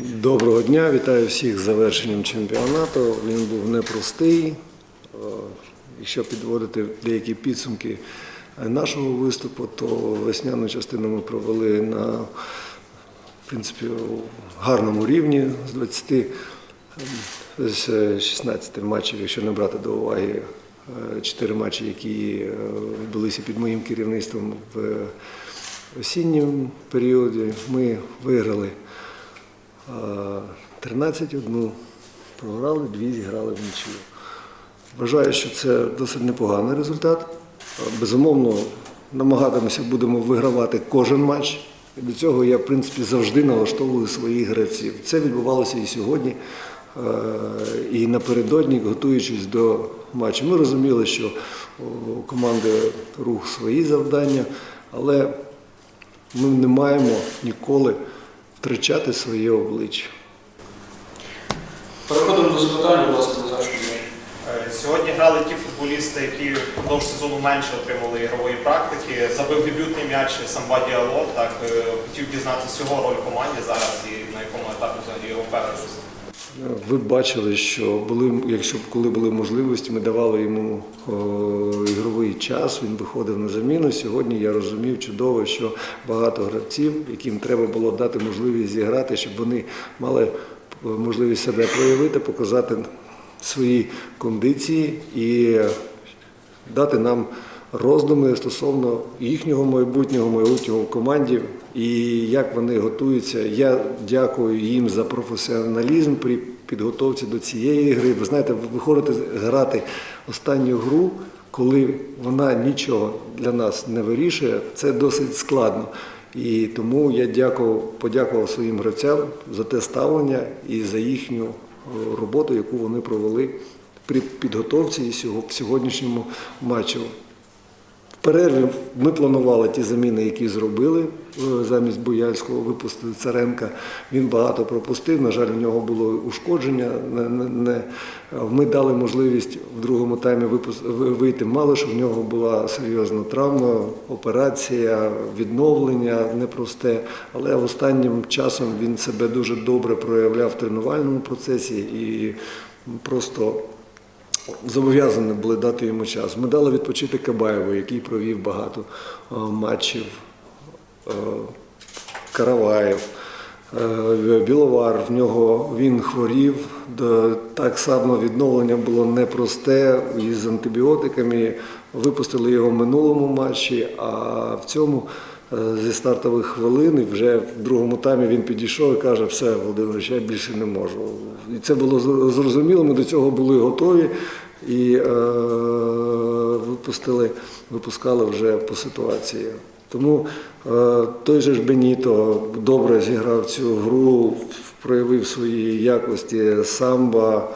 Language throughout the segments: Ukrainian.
Доброго дня, вітаю всіх з завершенням чемпіонату. Він був непростий. Е, Якщо підводити деякі підсумки е, нашого виступу, то весняну частину ми провели на в принципі, гарному рівні з 20 ем, з е, 16 матчів, якщо не брати до уваги е, 4 матчі, які е, відбулися під моїм керівництвом в осінньому періоді, ми виграли 13-1, програли, дві зіграли в нічию. Вважаю, що це досить непоганий результат. Безумовно, намагатимося будемо вигравати кожен матч. І до цього я, в принципі, завжди налаштовую своїх гравців. Це відбувалося і сьогодні, е, і напередодні, готуючись до матчу. Ми розуміли, що у команди рух свої завдання, але ми не маємо ніколи втрачати своє обличчя. Переходимо до запитань, будь ласка, Назар Е, Сьогодні грали ті футболісти, які впродовж сезону менше отримали ігрової практики. Забив дебютний м'яч Самба Діало. Так е, хотів дізнатися його роль в команді зараз і на якому етапі взагалі його першість. Ви бачили, що були, якщо б коли були можливості, ми давали йому о, час, він виходив на заміну. Сьогодні я розумів чудово, що багато гравців, яким треба було дати можливість зіграти, щоб вони мали можливість себе проявити, показати свої кондиції і дати нам роздуми стосовно їхнього майбутнього, майбутнього в команді і як вони готуються. Я дякую їм за професіоналізм при підготовці до цієї гри. Ви знаєте, ви виходите грати останню гру, коли вона нічого для нас не вирішує, це досить складно. І тому я дякував, подякував своїм гравцям за те ставлення і за їхню е, роботу, яку вони провели при підготовці і сього- сьогоднішньому матчу. В перерві ми планували ті заміни, які зробили е, замість Бояльського, випустили Царенка. Він багато пропустив. На жаль, у нього було ушкодження. Ми дали можливість в другому таймі вийти Малиш. В нього була серйозна травма, операція, відновлення непросте. Але останнім часом він себе дуже добре проявляв в тренувальному процесі і просто зобов'язані були дати йому час. Ми дали відпочити Кабаєву, який провів багато е, матчів. Е, Караваєв, е, Біловар, в нього він хворів. Так само відновлення було непросте із антибіотиками. Випустили його в минулому матчі, а в цьому зі стартових хвилин і вже в другому таймі він підійшов і каже, все, Володимирович, я більше не можу. І це було зр- зрозуміло, ми до цього були готові і е, випустили, випускали вже по ситуації. Тому е, той же ж Беніто добре зіграв цю гру, проявив свої якості самба.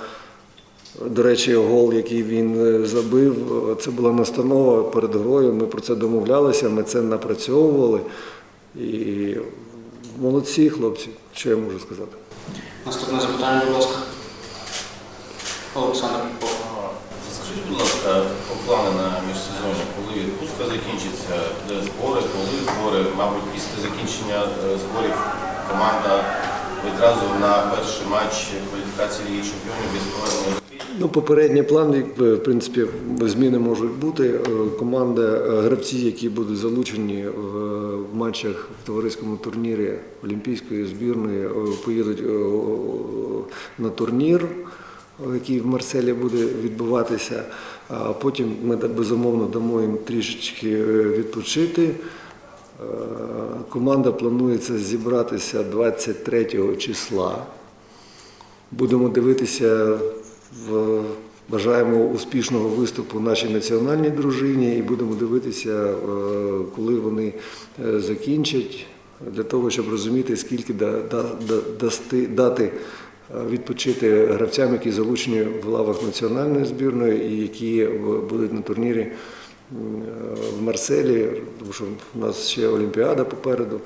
До речі, гол, який він е, забив, це була настанова перед грою. Ми про це домовлялися, ми це напрацьовували. І молодці хлопці, що я можу сказати. Наступне запитання, будь ласка. Олександр Попов. Скажіть, будь ласка, плани на міжсезоння, коли відпустка закінчиться, де збори, коли збори, мабуть, після закінчення е, зборів команда відразу на перший матч кваліфікації Ліги Чемпіонів без повернення. Ну, попередній план, в принципі, зміни можуть бути. Е, Команда, е, гравці, які будуть залучені в е, матчах в товариському турнірі Олімпійської збірної, поїдуть на турнір, який в Марселі буде відбуватися. А потім ми безумовно дамо їм трішечки відпочити. Команда планується зібратися 23 числа. Будемо дивитися, в, бажаємо успішного виступу нашій національній дружині і будемо дивитися, е, коли вони е, закінчать, для того, щоб розуміти, скільки дати е, відпочити гравцям, які залучені в лавах національної збірної і які будуть на турнірі в Марселі, тому що в нас ще Олімпіада попереду.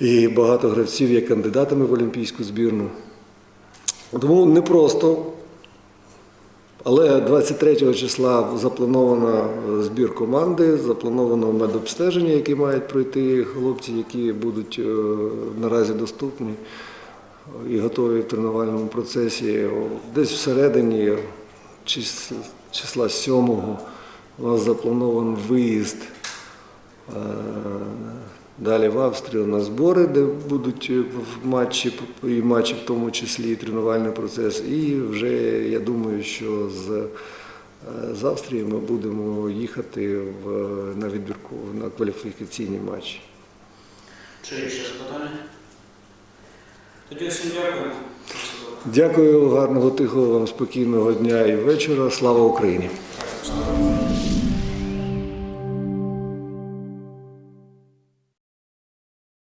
І багато гравців є кандидатами в олімпійську збірну. Тому непросто. Але 23 числа заплановано збір команди, заплановано медобстеження, які мають пройти хлопці, які будуть е, наразі доступні. і готові в тренувальному процесі. Десь всередині числа 7 у нас запланований виїзд е, далі в Австрію на збори, де будуть е, в матчі, і матчі в тому числі і тренувальний процес. І вже я думаю, що з, е, з Австрії ми будемо їхати в, на відбірку на кваліфікаційні матчі. Чи є ще запитання? Тоді всім дякую. Дякую, гарного тихого вам спокійного дня і вечора. Слава Україні!